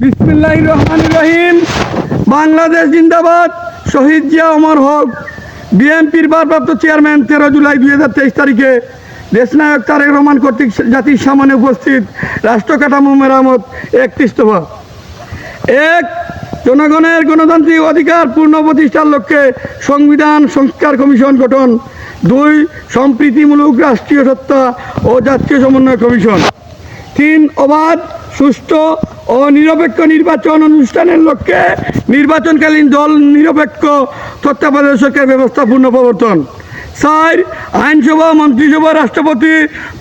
বিসমিল্লাহ রহমান রহিম। বাংলাদেশ জিন্দাবাদ। শহীদ জিয়া অমর হক, বিএনপির ভারপ্রাপ্ত চেয়ারম্যান তেরো জুলাই দুই হাজার তেইশ তারিখে দেশনায়ক তারেক রহমান কর্তৃক জাতির সামনে উপস্থিত রাষ্ট্র কাঠামো মেরামত একত্রিশ এক, জনগণের গণতান্ত্রিক অধিকার পূর্ণ প্রতিষ্ঠার লক্ষ্যে সংবিধান সংস্কার কমিশন গঠন। দুই, সম্প্রীতিমূলক রাষ্ট্রীয় সত্তা ও জাতীয় সমন্বয় কমিশন। তিন, অবাধ সুষ্ঠু ও নিরপেক্ষ নির্বাচন অনুষ্ঠানের লক্ষ্যে নির্বাচনকালীন দল নিরপেক্ষ তত্ত্বাবধায়ক ব্যবস্থা পূর্ণ প্রবর্তন। চার আইনসভা, মন্ত্রিসভা, রাষ্ট্রপতি,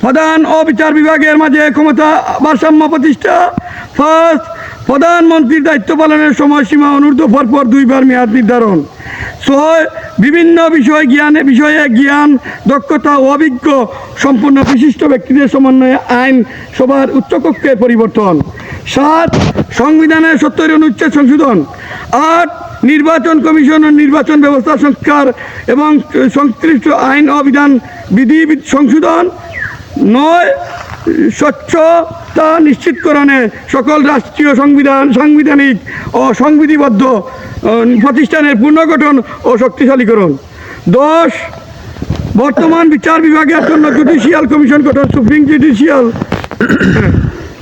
প্রধান ও বিচার বিভাগের মাঝে ক্ষমতা ভারসাম্য প্রতিষ্ঠা। ফার্স্ট প্রধানমন্ত্রীর দায়িত্ব পালনের সময়সীমা অনূর্ধ্ব পরপর দুইবার মেয়াদ নির্ধারণ। ছয়, বিভিন্ন বিষয় জ্ঞানে বিষয়ে জ্ঞান, দক্ষতা ও অভিজ্ঞ সম্পূর্ণ বিশিষ্ট ব্যক্তিদের সমন্বয়ে আইন সভার উচ্চকক্ষে পরিবর্তন। সাত, সংবিধানের সত্তর অনুচ্ছেদ সংশোধন। আট, নির্বাচন কমিশন ও নির্বাচন ব্যবস্থা সংস্কার এবং সংশ্লিষ্ট আইন ও বিধান বিধি সংশোধন। নয় স্বচ্ছতা নিশ্চিতকরণে সকল রাষ্ট্রীয় সংবিধান, সাংবিধানিক ও সংবিধিবদ্ধ প্রতিষ্ঠানের পুনর্গঠন ও শক্তিশালীকরণ। দশ, বর্তমান বিচার বিভাগের জন্য জুডিশিয়াল কমিশন গঠন, সুপ্রিম জুডিশিয়াল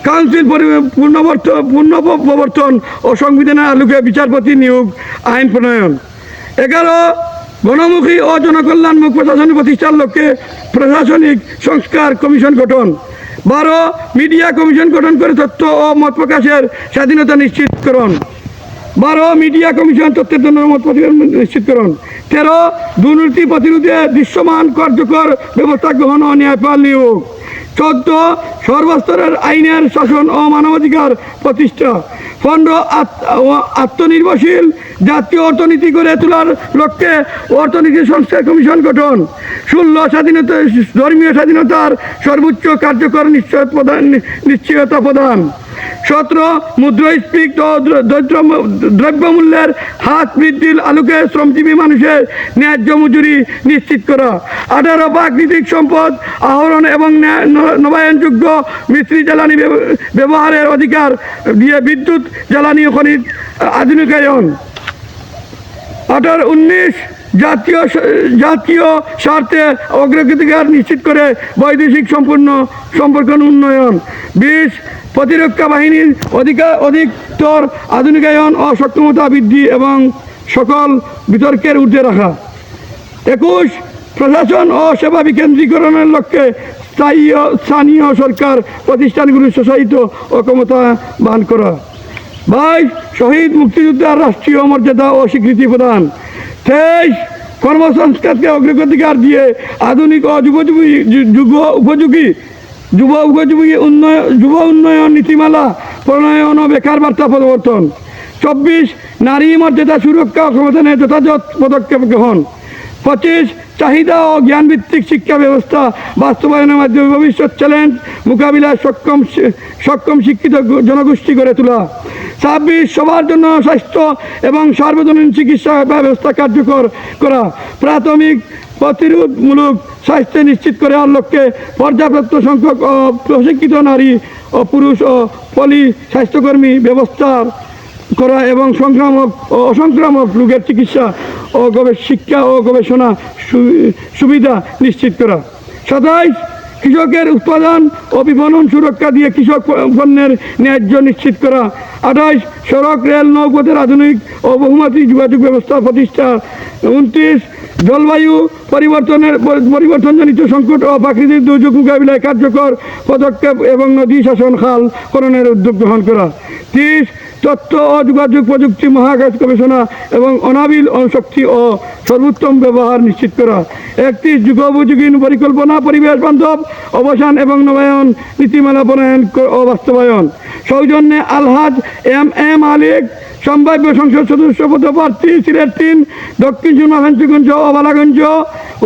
কাউন্সিল পরি- পুনর্বর্ত পূর্ণ প্রবর্তন ও সংবিধানের আলোকে বিচারপতি নিয়োগ, আইন প্রণয়ন। এগারো গণমুখী ও জনকল্যাণমুখ প্রশাসন প্রতিষ্ঠার লক্ষ্যে প্রশাসনিক সংস্কার কমিশন গঠন। বারো মিডিয়া কমিশন গঠন করে তথ্য ও মত প্রকাশের স্বাধীনতা নিশ্চিতকরণ বারো মিডিয়া কমিশন তথ্যের জন্য মত নিশ্চিতকরণ তেরো, দুর্নীতি প্রতিরোধে দৃশ্যমান কার্যকর ব্যবস্থা গ্রহণ ও ন্যায়পাল নিয়োগ চোদ্দ সর্বস্তরের আইনের শাসন ও মানবাধিকার প্রতিষ্ঠা। পনেরো, আত- আত্মনির্ভরশীল জাতীয় অর্থনীতি গড়ে তোলার লক্ষ্যে অর্থনীতি সংস্কার কমিশন গঠন। ষোলো, স্বাধীনতা, ধর্মীয় স্বাধীনতার সর্বোচ্চ কার্যকর নিশ্চয় প্রদান নিশ্চয়তা প্রদান সতেরো, মুদ্রাস্ফীতি দ্রব্যমূল্যের হাত বৃদ্ধির আলোকে শ্রমজীবী মানুষের ন্যায্য মজুরি নিশ্চিত করা। আঠারো, প্রাকৃতিক সম্পদ আহরণ এবং ন্যা- ন- নবায়নযোগ্য মিস্ত্রি জ্বালানি ব্যবহারের অধিকার দিয়ে বিদ্যুৎ জ্বালানি খনিজ আধুনিকায়ন। আঠারো উনিশ জাতীয় জাতীয় স্বার্থে অগ্রগতিকার নিশ্চিত করে বৈদেশিক সম্পূর্ণ সম্পর্ক উন্নয়ন। বিশ, প্রতিরক্ষা বাহিনীর অধিকার অধিকতর আধুনিকায়ন ও সক্ষমতা বৃদ্ধি এবং সকল বিতর্কের ঊর্ধ্বে রাখা। একুশ, প্রশাসন ও সেবা বিকেন্দ্রীকরণের লক্ষ্যে স্থায়ী ও স্থানীয় সরকার প্রতিষ্ঠানগুলি স্বশায়িত ও ক্ষমতাবান করা। বাইশ শহীদ মুক্তিযোদ্ধার রাষ্ট্রীয় মর্যাদা ও স্বীকৃতি প্রদান। তেইশ কর্মসংস্কারকে অগ্রগতিকার দিয়ে আধুনিক ও যুগোপযোগী যুগ উপযোগী, যুব উপযোগী উন্নয়ন যুব উন্নয়ন নীতিমালা, প্রণয়ন ও বেকার বার্তা পরিবর্তন। চব্বিশ নারী মর্যাদা সুরক্ষা ও ক্ষমতায়নে যথাযথ পদক্ষেপ গ্রহণ। পঁচিশ, চাহিদা ও জ্ঞানভিত্তিক শিক্ষা ব্যবস্থা বাস্তবায়নের মাধ্যমে ভবিষ্যৎ চ্যালেঞ্জ মোকাবিলায় সক্ষম সক্ষম শিক্ষিত জনগোষ্ঠী গড়ে তোলা। ছাব্বিশ, সবার জন্য স্বাস্থ্য এবং সার্বজনীন চিকিৎসা ব্যবস্থা কার্যকর করা। প্রাথমিক প্রতিরোধমূলক স্বাস্থ্য নিশ্চিত করার লক্ষ্যে পর্যাপ্ত সংখ্যক প্রশিক্ষিত নারী ও পুরুষ ও পলি স্বাস্থ্যকর্মী ব্যবস্থার করা এবং সংক্রামক ও অসংক্রামক রোগের চিকিৎসা ও শিক্ষা ও গবেষণা সুবিধা নিশ্চিত করা। সাতাইশ, কৃষকের উৎপাদন ও বিপণন সুরক্ষা দিয়ে কৃষক পণ্যের ন্যায্য নিশ্চিত করা। আঠাইশ সড়ক, রেল নৌপথের আধুনিক ও বহুমাত্রিক যোগাযোগ ব্যবস্থা প্রতিষ্ঠা। উনত্রিশ, জলবায়ু পরিবর্তনের পরিবর্তনজনিত সংকট ও প্রাকৃতিক দুর্যোগ মোকাবিলায় কার্যকর পদক্ষেপ এবং নদী শাসন খাল করণের উদ্যোগ গ্রহণ করা। ত্রিশ, তথ্য ও যোগাযোগ প্রযুক্তি মহাকাশ গবেষণা এবং অনাবিল শক্তি ও সর্বোত্তম ব্যবহার নিশ্চিত করা। একত্রিশ, যুগোপযোগী পরিকল্পনা, পরিবেশ বান্ধব, অবসান এবং নবায়ন নীতিমালা প্রণয়ন ও বাস্তবায়ন। সৌজন্যে আলহাজ এম এম আলিক সম্ভাব্য সংসদ সদস্য পদপ্রার্থী সিলেট তিন, দক্ষিণ চুনা ভেঞ্চুগঞ্জ ও বালাগঞ্জ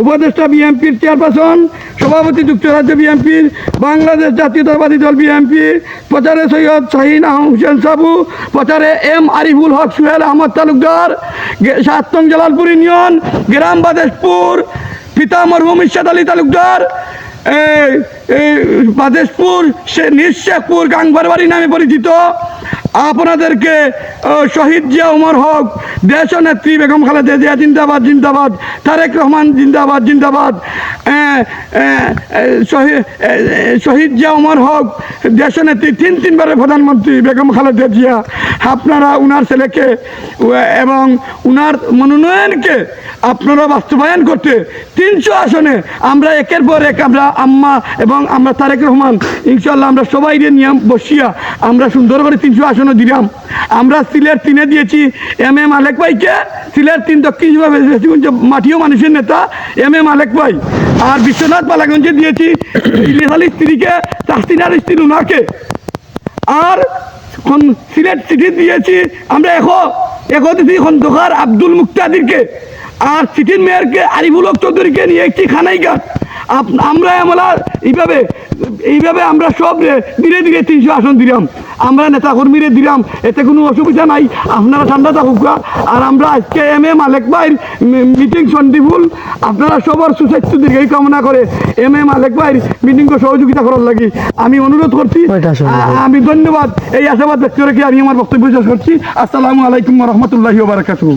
উপদেষ্টা বিএনপির চেয়ারপারসন, সভাপতি যুক্তরাজ্য বিএনপির, বাংলাদেশ জাতীয়তাবাদী দল বিএনপি প্রচারে সৈয়দ শাহিন হুসেন সাবু, প্রচারে এম আরিফুল হক সুহেল আহমদ তালুকদার সাতং জালালপুর ইউনিয়ন, গ্রাম বাদেশপুর পিতা মরহুম ইশাদ আলী তালুকদার বাদেশপুর সে নিঃশেখপুর গাংবারবাড়ি নামে পরিচিত। আপনাদেরকে শহীদ জিয়া উমর হক দেশ নেত্রী বেগম খালেদা জিয়া জিন্দাবাদ জিন্দাবাদ, তারেক রহমান জিন্দাবাদ জিন্দাবাদ শহীদ জিয়া উমর হক দেশ নেত্রী তিন তিনবারের প্রধানমন্ত্রী বেগম খালেদা জিয়া, আপনারা উনার ছেলেকে এবং উনার মনোনয়নকে আপনারা বাস্তবায়ন করতে তিনশো আসনে আমরা একের পর এক আমরা আম্মা এবং আমরা তারেক রহমান ইনশাল্লাহ আমরা সবাই নিয়ম বসিয়া আমরা সুন্দর করে তিনশো আসনও দিলাম। আমরা সিলেট তিনে দিয়েছি। এম এ মালেক ভাইকে সিলেট তিন দক্ষিণ মাটিও মানুষের নেতা এম এ মালেক ভাই। আর বিশ্বনাথ বালাগঞ্জে দিয়েছি স্ত্রীকে তাস্তিনার স্ত্রী উনাকে আর সিলেট চিঠি দিয়েছি আমরা এখন এখন দিদি খন্দকার আব্দুল মুক্তাদিরকে। আর চিঠির মেয়রকে আরিফুল চৌধুরীকে নিয়ে একটি খানাইঘাট। আমরা আমরা এইভাবে এইভাবে আমরা সব ধীরে ধীরে তিনশো আসন দিলাম। আমরা নেতা কর্মীরে দিলাম এতে কোনো অসুবিধা নাই। আপনারা ঠান্ডা থাকুক আর আমরা আজকে এম এ মালেক ভাইয়ের মিটিং সন্ধিফুল। আপনারা সবার সুস্বাস্থ্য দীর্ঘায়ু কামনা করে এম এ মালেক ভাইয়ের মিটিং সহযোগিতা করার লাগি আমি অনুরোধ করছি? আমি ধন্যবাদ। এই আশাবাদ ব্যক্ত রেখে আমি আমার বক্তব্য শেষ করছি। আসসালামু আলাইকুম রহমতুল্লাহি বারাকাতুহ।